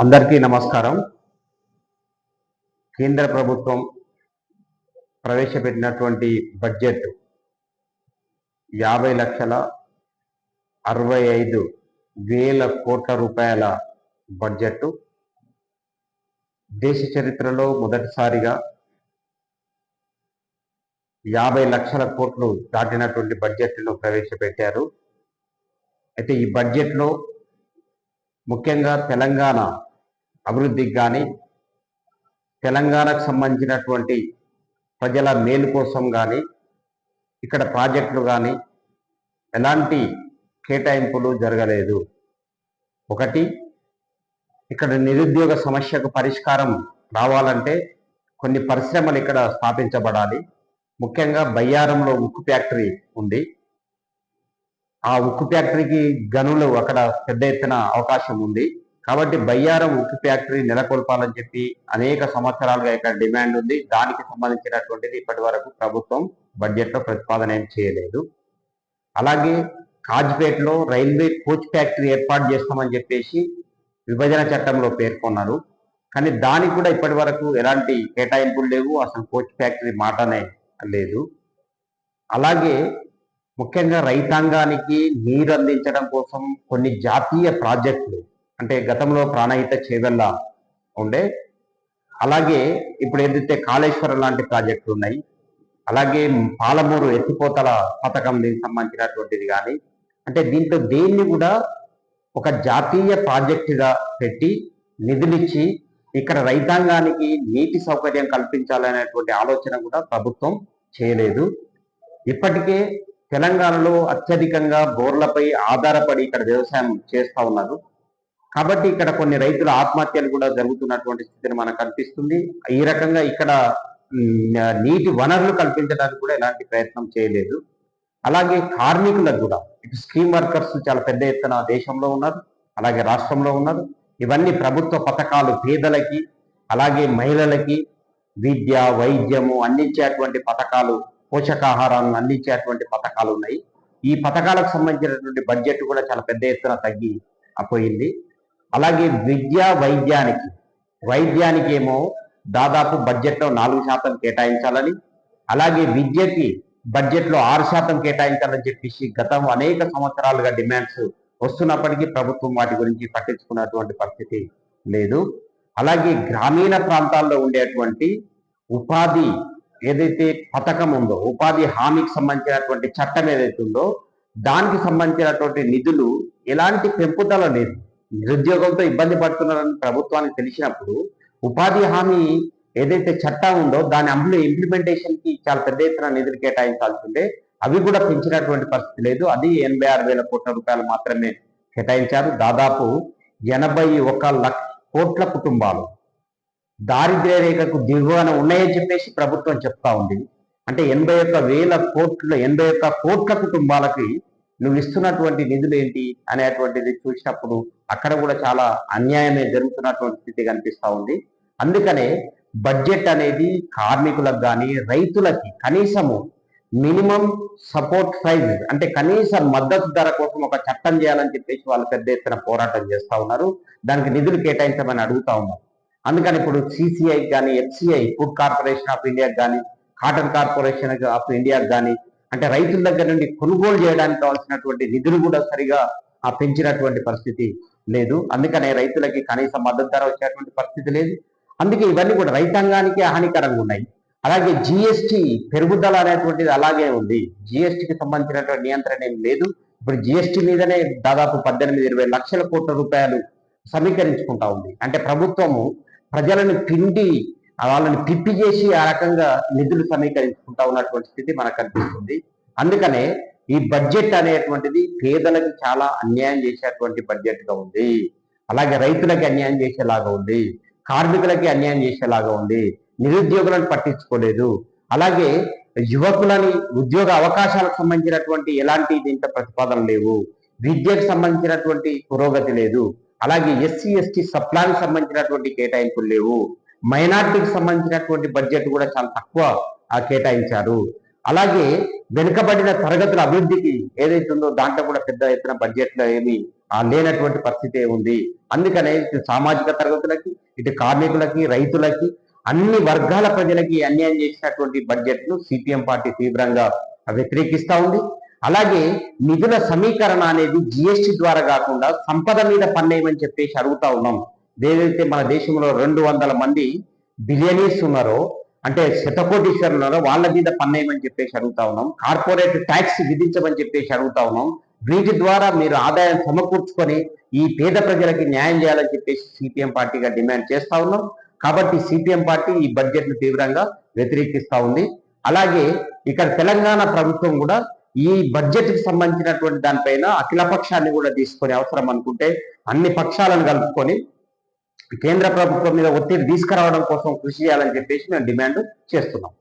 అందరికీ నమస్కారం. కేంద్ర ప్రభుత్వం ప్రవేశపెట్టినటువంటి బడ్జెట్ యాభై లక్షల అరవై ఐదు వేల కోట్ల రూపాయల బడ్జెట్ దేశ చరిత్రలో మొదటిసారిగా యాభై లక్షల కోట్లు దాటినటువంటి బడ్జెట్ను ప్రవేశపెట్టారు. అయితే ఈ బడ్జెట్లో ముఖ్యంగా తెలంగాణ అభివృద్ధికి కానీ తెలంగాణకు సంబంధించినటువంటి ప్రజల మేలు కోసం కానీ ఇక్కడ ప్రాజెక్టులు కానీ ఎలాంటి కేటాయింపులు జరగలేదు. ఒకటి ఇక్కడ నిరుద్యోగ సమస్యకు పరిష్కారం రావాలంటే కొన్ని పరిశ్రమలు ఇక్కడ స్థాపించబడాలి. ముఖ్యంగా బయ్యారంలో ఉక్కు ఫ్యాక్టరీ ఉంది. ఆ ఉక్కు ఫ్యాక్టరీకి గనులు అక్కడ పెద్ద ఎత్తున అవకాశం ఉంది. కాబట్టి బయ్యారం ఉక్కు ఫ్యాక్టరీ నెలకొల్పాలని చెప్పి అనేక సంవత్సరాలుగా ఇక్కడ డిమాండ్ ఉంది. దానికి సంబంధించినటువంటిది ఇప్పటి వరకు ప్రభుత్వం బడ్జెట్లో ప్రతిపాదన ఏం చేయలేదు. అలాగే కాజ్పేటలో రైల్వే కోచ్ ఫ్యాక్టరీ ఏర్పాటు చేస్తామని చెప్పేసి విభజన చట్టంలో పేర్కొన్నారు. కానీ దానికి కూడా ఇప్పటి వరకు ఎలాంటి కేటాయింపులు లేవు. అసలు కోచ్ ఫ్యాక్టరీ మాటనే లేదు. అలాగే ముఖ్యంగా రైతాంగానికి నీరు అందించడం కోసం కొన్ని జాతీయ ప్రాజెక్టులు అంటే గతంలో ప్రాణహిత చేవెళ్ళ ఉండే. అలాగే ఇప్పుడు ఏదైతే కాళేశ్వరం లాంటి ప్రాజెక్టులు ఉన్నాయి అలాగే పాలమూరు ఎత్తిపోతల పథకం దీనికి సంబంధించినటువంటిది కానీ అంటే దీంట్లో దేన్ని కూడా ఒక జాతీయ ప్రాజెక్టుగా పెట్టి నిధులిచ్చి ఇక్కడ రైతాంగానికి నీటి సౌకర్యం కల్పించాలనేటువంటి ఆలోచన కూడా ప్రభుత్వం చేయలేదు. ఇప్పటికే తెలంగాణలో అత్యధికంగా బోర్లపై ఆధారపడి ఇక్కడ వ్యవసాయం చేస్తూ ఉన్నారు. కాబట్టి ఇక్కడ కొన్ని రైతుల ఆత్మహత్యలు కూడా జరుగుతున్నటువంటి స్థితిని మనకు కనిపిస్తుంది. ఈ రకంగా ఇక్కడ నీటి వనరులు కల్పించడానికి కూడా ఎలాంటి ప్రయత్నం చేయలేదు. అలాగే కార్మికులకు కూడా ఇటు స్కీమ్ వర్కర్స్ చాలా పెద్ద ఎత్తున దేశంలో ఉన్నారు అలాగే రాష్ట్రంలో ఉన్నారు. ఇవన్నీ ప్రభుత్వ పథకాలు పేదలకి అలాగే మహిళలకి విద్య వైద్యము అందించేటువంటి పథకాలు పోషకాహారాలను అందించేటువంటి పథకాలు ఉన్నాయి. ఈ పథకాలకు సంబంధించినటువంటి బడ్జెట్ కూడా చాలా పెద్ద ఎత్తున తగ్గి పోయింది. అలాగే విద్య వైద్యానికి. వైద్యానికి ఏమో దాదాపు బడ్జెట్లో నాలుగు శాతం కేటాయించాలని అలాగే విద్యకి బడ్జెట్లో ఆరు శాతం కేటాయించాలని చెప్పేసి గతం అనేక సంవత్సరాలుగా డిమాండ్స్ వస్తున్నప్పటికీ ప్రభుత్వం వాటి గురించి పట్టించుకున్నటువంటి పరిస్థితి లేదు. అలాగే గ్రామీణ ప్రాంతాల్లో ఉండేటువంటి ఉపాధి ఏదైతే పథకం ఉందో ఉపాధి హామీకి సంబంధించినటువంటి చట్టం ఏదైతే ఉందో దానికి సంబంధించినటువంటి నిధులు ఎలాంటి పెంపుదల లేదు. నిరుద్యోగంతో ఇబ్బంది పడుతున్నారని ప్రభుత్వానికి తెలిసినప్పుడు ఉపాధి హామీ ఏదైతే చట్టం ఉందో దాని అమలు ఇంప్లిమెంటేషన్కి చాలా పెద్ద ఎత్తున నిధులు కేటాయించాల్సి ఉంటే అవి కూడా పెంచినటువంటి పరిస్థితి లేదు. అది ఎనభై ఆరు వేల కోట్ల రూపాయలు మాత్రమే కేటాయించారు. దాదాపు ఎనభై ఒక లక్ష కోట్ల కుటుంబాలు దారిద్ర్య రేఖకు దిగువన ఉన్నాయని చెప్పేసి ప్రభుత్వం చెప్తా ఉంది. అంటే ఎనభై ఒక్క వేల కోట్ల ఎనభై ఒక్క కోట్ల కుటుంబాలకి నువ్వు ఇస్తున్నటువంటి నిధులు ఏంటి అనేటువంటిది చూసినప్పుడు అక్కడ కూడా చాలా అన్యాయమే జరుగుతున్నటువంటి స్థితి కనిపిస్తూ ఉంది. అందుకనే బడ్జెట్ అనేది కార్మికులకు కానీ రైతులకి కనీసము మినిమం సపోర్ట్ ప్రైజ్ అంటే కనీస మద్దతు ధర కోసం ఒక చట్టం చేయాలని చెప్పేసి వాళ్ళు పెద్ద ఎత్తున పోరాటం చేస్తూ ఉన్నారు. దానికి నిధులు కేటాయించమని అడుగుతా ఉన్నారు. అందుకని ఇప్పుడు సిసిఐకి కానీ ఎఫ్సిఐ ఫుడ్ కార్పొరేషన్ ఆఫ్ ఇండియాకి కానీ కాటన్ కార్పొరేషన్ ఆఫ్ ఇండియాకి కానీ అంటే రైతుల దగ్గర నుండి కొనుగోలు చేయడానికి కావాల్సినటువంటి నిధులు కూడా సరిగా ఆ పెంచినటువంటి పరిస్థితి లేదు. అందుకనే రైతులకి కనీస మద్దతు ధర వచ్చేటువంటి పరిస్థితి లేదు. అందుకే ఇవన్నీ కూడా రైతాంగానికి హానికరంగా ఉన్నాయి. అలాగే జిఎస్టి పెరుగుదల అనేటువంటిది అలాగే ఉంది. జిఎస్టికి సంబంధించినటువంటి నియంత్రణ ఏం లేదు. ఇప్పుడు జిఎస్టి మీదనే దాదాపు పద్దెనిమిది ఇరవై లక్షల కోట్ల రూపాయలు సమీకరించుకుంటా ఉంది. అంటే ప్రభుత్వము ప్రజలను పిండి వాళ్ళని తిప్పి చేసి ఆ రకంగా నిధులు సమీకరించుకుంటా ఉన్నటువంటి స్థితి మనకు కనిపిస్తుంది. అందుకనే ఈ బడ్జెట్ అనేటువంటిది పేదలకు చాలా అన్యాయం చేసేటువంటి బడ్జెట్గా ఉంది. అలాగే రైతులకి అన్యాయం చేసేలాగా ఉంది. కార్మికులకి అన్యాయం చేసేలాగా ఉంది. నిరుద్యోగులను పట్టించుకోలేదు. అలాగే యువకులని ఉద్యోగ అవకాశాలకు సంబంధించినటువంటి ఎలాంటి దీంట్లో ప్రతిపాదన లేవు. విద్యకు సంబంధించినటువంటి పురోగతి లేదు. అలాగే ఎస్సీ ఎస్టీ సప్లానికి సంబంధించినటువంటి కేటాయింపులు లేవు. మైనార్టీకి సంబంధించినటువంటి బడ్జెట్ కూడా చాలా తక్కువ కేటాయించారు. అలాగే వెనుకబడిన తరగతుల అభివృద్ధికి ఏదైతే ఉందో దాంట్లో కూడా పెద్ద ఎత్తున బడ్జెట్లో ఏమి ఏమీ ఆ లేనటువంటి పరిస్థితి ఉంది. అందుకనే సామాజిక తరగతులకి ఇటు కార్మికులకి రైతులకి అన్ని వర్గాల ప్రజలకి అన్యాయం చేసినటువంటి బడ్జెట్ను సిపిఎం పార్టీ తీవ్రంగా వ్యతిరేకిస్తా ఉంది. అలాగే నిధుల సమీకరణ అనేది జిఎస్టి ద్వారా కాకుండా సంపద మీద పన్నేయమని చెప్పేసి అడుగుతా ఉన్నాం. ఏదైతే మన దేశంలో రెండు వందల మంది బిలియనీర్స్ ఉన్నారో అంటే శతకోటీశ్వరులు ఉన్నారో వాళ్ళ మీద పన్నేయమని చెప్పేసి అడుగుతా ఉన్నాం. కార్పొరేట్ ట్యాక్స్ విధించమని చెప్పేసి అడుగుతా ఉన్నాం. వీటి ద్వారా మీరు ఆదాయం సమకూర్చుకొని ఈ పేద ప్రజలకి న్యాయం చేయాలని చెప్పేసి సిపిఎం పార్టీగా డిమాండ్ చేస్తా ఉన్నాం. కాబట్టి సిపిఎం పార్టీ ఈ బడ్జెట్ను తీవ్రంగా వ్యతిరేకిస్తా ఉంది. అలాగే ఇక్కడ తెలంగాణ ప్రభుత్వం కూడా ఈ బడ్జెట్కి సంబంధించినటువంటి దానిపైన అఖిల పక్షాన్ని కూడా తీసుకొని అవసరం అనుకుంటే అన్ని పక్షాలను కలుపుకొని కేంద్ర ప్రభుత్వం మీద ఒత్తిడి తీసుకురావడం కోసం కృషి చేయాలని చెప్పేసి మేము డిమాండ్ చేస్తున్నాం.